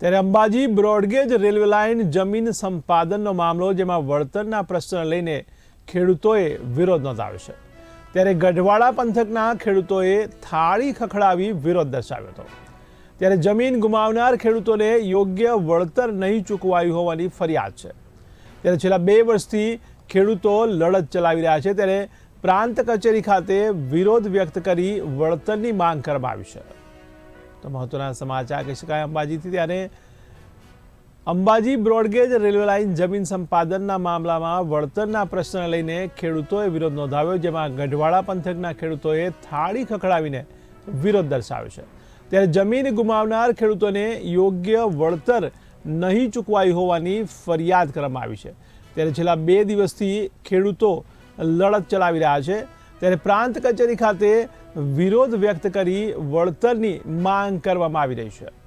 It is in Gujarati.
ત્યારે અંબાજી, બ્રોડગેજ, રેલવે લાઇન, જમીન સંપાદનનો મામલો, જેમાં વળતરના પ્રશ્ન લઈને ખેડૂતોએ વિરોધ નોંધાવ્યો છે. ત્યારે ગઢવાડા પંથકના ખેડૂતોએ થાળી ખખડાવી વિરોધ દર્શાવ્યો હતો. ત્યારે જમીન ગુમાવનાર ખેડૂતોને યોગ્ય વળતર નહીં ચૂકવાયું હોવાની ફરિયાદ છે. ત્યારે છેલ્લા બે વર્ષથી ખેડૂતો લડત ચલાવી રહ્યા છે. ત્યારે પ્રાંત કચેરી ખાતે વિરોધ વ્યક્ત કરી વળતરની માંગ કરવામાં આવી છે. તો મહત્વના સમાચાર કહી શકાય અંબાજીથી? ત્યારે અંબાજી બ્રોડગેજ રેલવે લાઇન જમીન સંપાદનના મામલામાં વળતરના પ્રશ્ન લઈને ખેડૂતોએ વિરોધ નોંધાવ્યો, જેમાં ગઢવાડા પંથકના ખેડૂતોએ થાળી ખખડાવીને વિરોધ દર્શાવ્યો છે. ત્યારે જમીન ગુમાવનાર ખેડૂતોને યોગ્ય વળતર નહીં ચૂકવાયું હોવાની ફરિયાદ કરવામાં આવી છે. ત્યારે છેલ્લા બે દિવસથી ખેડૂતો લડત ચલાવી રહ્યા છે. ત્યારે પ્રાંત કચેરી ખાતે વિરોધ વ્યક્ત કરી વળતરની માંગ કરવામાં આવી રહી છે.